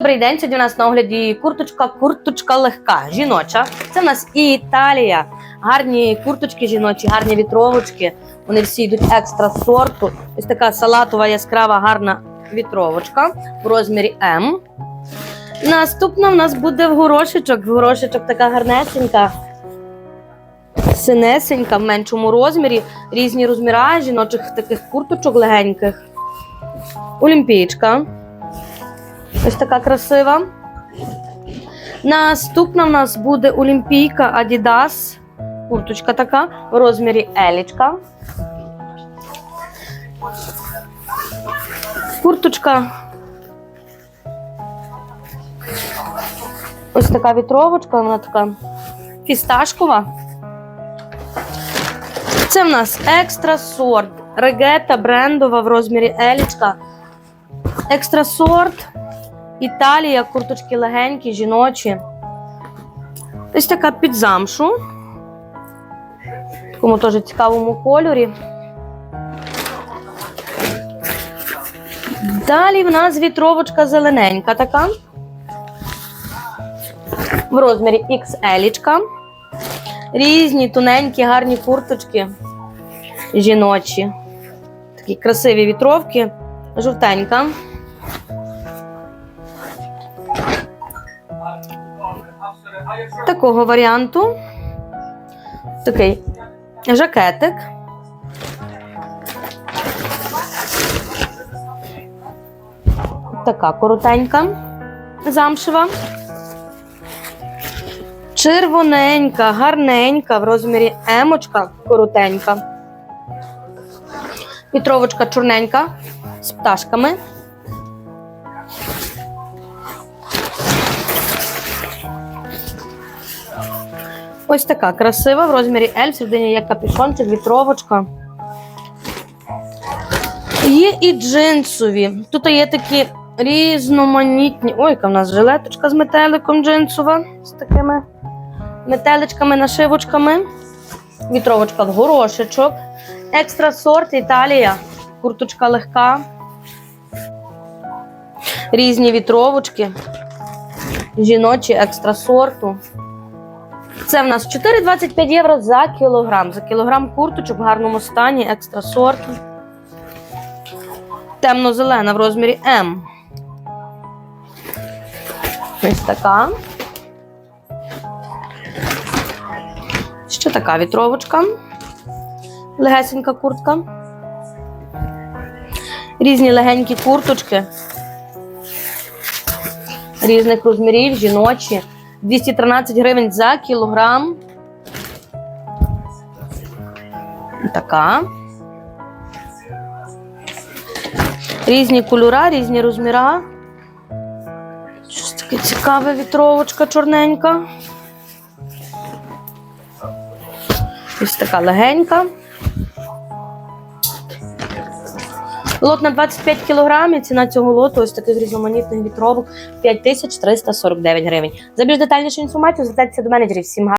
Добрий день. Сьогодні у нас на огляді курточка, курточка легка, жіноча. Це в нас і Італія. Гарні курточки жіночі, гарні вітровочки. Вони всі йдуть екстра сорту. Ось така салатова яскрава гарна вітровочка в розмірі М. Наступна в нас буде в горошечок. В горошечок така гарнесенька. Синесенька в меншому розмірі, різні розміри жіночих таких курточок легеньких. Олімпійчка. Ось така красива. Наступна в нас буде Олімпійка Adidas. Курточка така в розмірі Елічка. Курточка. Ось така вітровочка, вона така фісташкова. Це в нас екстра сорт. Регета брендова в розмірі Елічка. Екстра сорт. Італія, курточки легенькі, жіночі. Ось така під замшу. В такому теж цікавому кольорі. Далі в нас вітровочка зелененька така. В розмірі XL. Різні тоненькі, гарні курточки жіночі. Такі красиві вітровки. Жовтенька. Такого варіанту. Такий жакетик. Така коротенька, замшева. Червоненька, гарненька в розмірі емочка, коротенька. Вітровочка чорненька з пташками. Ось така красива в розмірі L, всередині є капюшончик, вітровочка. Є і джинсові. Тут є такі різноманітні. Ой, яка в нас жилеточка з метеликом джинсова, з такими метеличками, нашивочками. Вітровочка в горошечок. Екстра сорт Італія. Курточка легка. Різні вітровочки. Жіночі екстра сорту. Це в нас 4,25 євро за кілограм. За кілограм курточок в гарному стані, екстра сорту. Темно-зелена в розмірі М. Ось така. Ще така вітровочка. Легесенька куртка. Різні легенькі курточки. Різних розмірів, жіночі. 213 гривень за кілограм. Така. Різні кольори, різні розміри. Щось таке цікаве вітровочка чорненька. Ось така легенька. Лот на 25 кілограмів. Ціна цього лоту ось таких різноманітних вітровок 5349 гривень. За більш детальнішу інформацію звертайтеся до менеджерів. Всім гарного